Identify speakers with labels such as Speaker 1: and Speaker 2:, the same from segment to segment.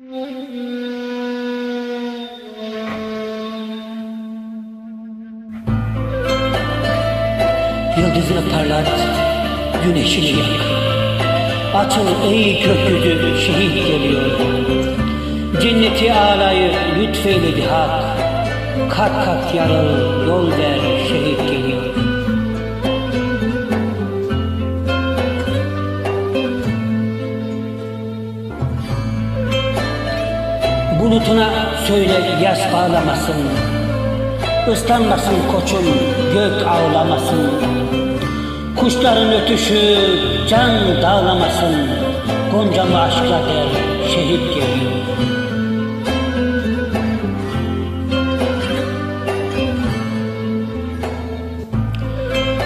Speaker 1: Yıldızını parlat, güneşini yak. Açıl ey gökyüzü şehit geliyor. Cenneti alayı lütfeyledi hak. Kat kat yaralı yol ver Bulutuna söyle yaz bağlamasın. Islanmasın koçum gök ağlamasın. Kuşların ötüşü can dağlamasın. Goncamı aşkla der şehit geliyor.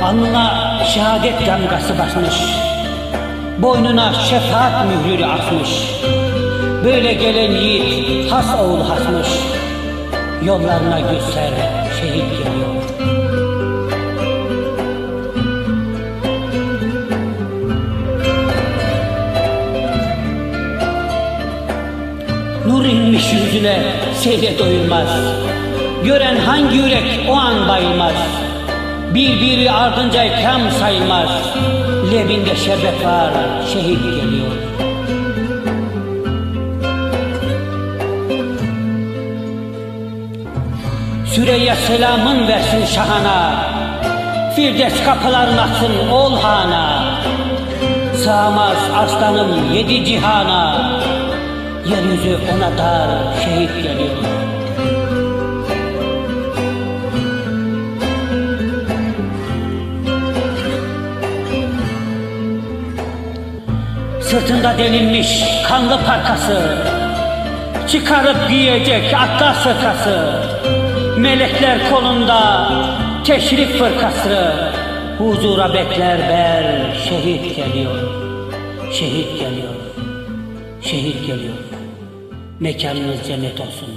Speaker 1: Alnına şehadet damgası basmış. Boynuna şefaat mührü asmış. Böyle gelen yiğit has oğul hasmış. Yollarına göster şehit geliyor. Nur inmiş yüzüne seyre doyulmaz. Gören hangi yürek o an bayılmaz. Birbiri ardınca kem sayılmaz. Levinde şerbet var, şehit geliyor. Süreyya selamın versin şahana. Firdevs kapılarını açsın ol hana. Sığamaz aslanım yedi cihana. Yeryüzü ona dar şehit geliyor. Sırtında delinmiş kanlı parkası Çıkarıp giyecek atlas sırkası Melekler kolunda teşrif fırkası. Huzura bekler ber şehit geliyor. Şehit geliyor. Şehit geliyor. Mekanınız cennet olsun